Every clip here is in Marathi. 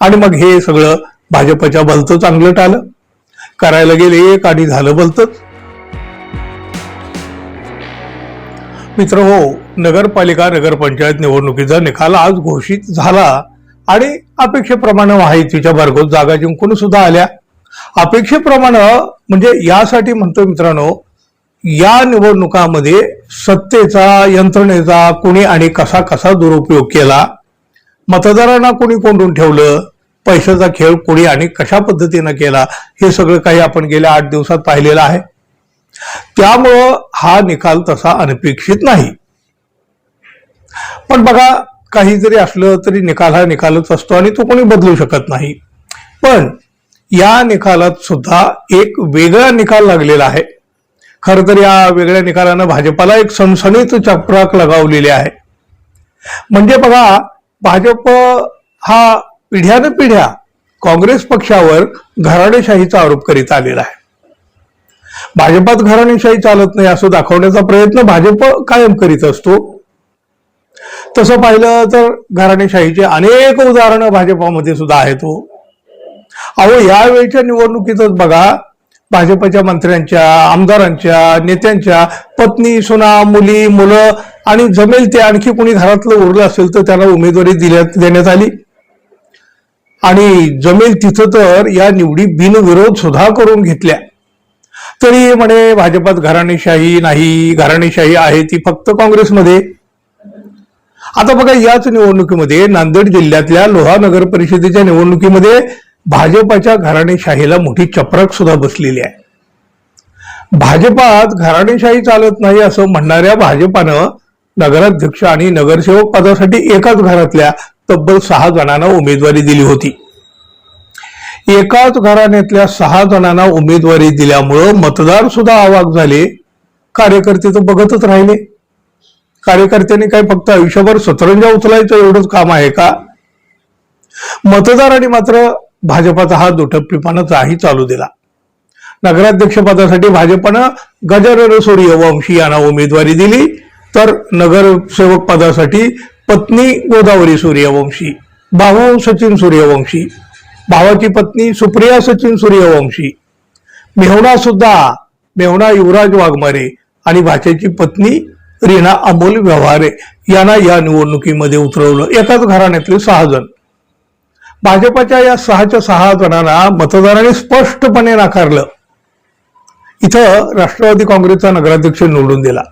आणि मग हे सगळं भाजपच्या भलतं चांगलं टालं. करायला गेले एक आणि झालं भलतंच. मित्र हो नगरपालिका नगरपंचायत निवडणुकीचा निकाल आज घोषित झाला आणि अपेक्षेप्रमाणे माहितीच्या भरघोस जागा जिंकून सुद्धा आल्या. अपेक्षेप्रमाणे म्हणजे यासाठी म्हणतो मित्रांनो या निवडणुकामध्ये सत्तेचा यंत्रणेचा कुणी आणि कसा कसा दुरुपयोग केला मतदारांना कोणी कोंडून ठेवलं? पैशाचा खेळ कोणी आणि कशा पद्धतीनं केला? हे सगळं काही आपण गेल्या आठ दिवसात पाहिलेलं आहे. त्यामुळं हा निकाल तसा अनपेक्षित नाही. पण बघा काही जरी असलं तरी निकाल हा निकालच असतो आणि तो कोणी बदलू शकत नाही. पण या निकालात सुद्धा एक वेगळा निकाल लागलेला आहे. खर तर या वेगळ्या निकालानं भाजपाला एक सणसणीत चपराक लगावलेली आहे. म्हणजे बघा भाजप हा पिढ्यान पिढ्या काँग्रेस पक्षावर घराणेशाहीचा आरोप करीत आलेला आहे. भाजपात घराणेशाही चालत नाही असं दाखवण्याचा प्रयत्न भाजप कायम करीत असतो. तसं पाहिलं तर घराणेशाहीचे अनेक उदाहरणं भाजपामध्ये सुद्धा आहेत हो. अहो यावेळच्या निवडणुकीतच बघा भाजपच्या मंत्र्यांच्या आमदारांच्या नेत्यांच्या पत्नी सुना मुली मुलं आणि जमेल ते आणखी कोणी घरातलं उरलं असेल तर त्याला उमेदवारी दिल्यात देण्यात आली. आणि जमेल तिथं तर या निवडी बिनविरोध सुद्धा करून घेतल्या. तरी म्हणे भाजपात घराणेशाही नाही घराणेशाही आहे ती फक्त काँग्रेसमध्ये. आता बघा याच निवडणुकीमध्ये नांदेड जिल्ह्यातल्या लोहा नगर परिषदेच्या निवडणुकीमध्ये भाजपाच्या घराणेशाहीला मोठी चपराक सुद्धा बसलेली आहे. भाजपात घराणेशाही चालत नाही असं म्हणणाऱ्या भाजपानं नगराध्यक्ष आणि नगरसेवक पदासाठी एकाच घरातल्या तब्बल सहा जणांना उमेदवारी दिली होती. एकाच घराण्यातल्या सहा जणांना उमेदवारी दिल्यामुळं मतदार सुद्धा आवाक झाले. कार्यकर्ते तर बघतच राहिले. कार्यकर्त्यांनी काय फक्त आयुष्यभर सतरंजा उचलायचं एवढंच काम आहे का? मतदारांनी मात्र भाजपाचा हा दुटप्पीपणाचाही चालू दिला. नगराध्यक्ष पदासाठी भाजपनं गजानन सूर्यवंशी यांना उमेदवारी दिली. तर नगरसेवक पदासाठी पत्नी गोदावरी सूर्यवंशी भाऊ सचिन सूर्यवंशी भावाची पत्नी सुप्रिया सचिन सूर्यवंशी मेहणा सुद्धा मेहणा युवराज वाघमारे आणि भाच्याची पत्नी रीना अमोल व्यवहारे यांना या निवडणुकीमध्ये उतरवलं. एकाच घराण्यातले सहा जण. भाजपाच्या या सहाच्या सहा जणांना मतदारांनी स्पष्टपणे नाकारलं. इथं राष्ट्रवादी काँग्रेसचा नगराध्यक्ष निवडून दिला.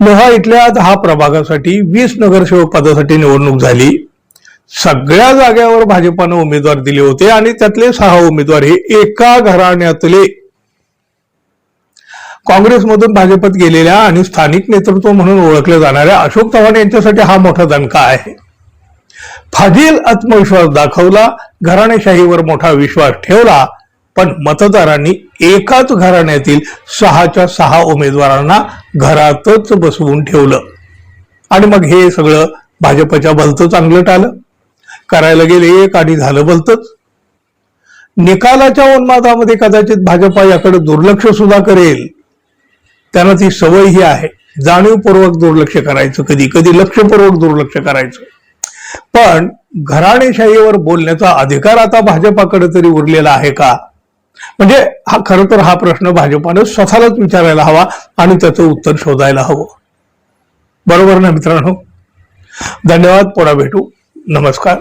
लोहा इथल्या दहा प्रभागासाठी वीस नगरसेवक पदासाठी निवडणूक झाली. सगळ्या जाग्यावर भाजपानं उमेदवार दिले होते आणि त्यातले सहा उमेदवार हे एका घराण्यातले. काँग्रेसमधून भाजपत गेलेल्या आणि स्थानिक नेतृत्व म्हणून ओळखल्या जाणाऱ्या अशोक चव्हाण यांच्यासाठी हा मोठा दणका आहे. फाजील आत्मविश्वास दाखवला घराणेशाहीवर मोठा विश्वास ठेवला पण मतदारांनी एकाच घराण्यातील सहाच्या सहा उमेदवारांना घरातच बसवून ठेवलं. आणि मग हे सगळं भाजपच्या भलतं चांगलं टालं. करायला गेले एक आणि झालं भलतंच. निकालाच्या उन्मादामध्ये कदाचित भाजपा याकडे दुर्लक्ष सुद्धा करेल. त्यांना ती सवय ही आहे. जाणीवपूर्वक दुर्लक्ष करायचं कधी कधी लक्षपूर्वक दुर्लक्ष करायचं. पण घराणेशाहीवर बोलण्याचा अधिकार आता भाजपाकडे तरी उरलेला आहे का? म्हणजे हा खरं तर हा प्रश्न भाजपानं स्वतःलाच विचारायला हवा आणि त्याचं उत्तर शोधायला हवं. बरोबर ना मित्रांनो? धन्यवाद पुन्हा भेटू. नमस्कार.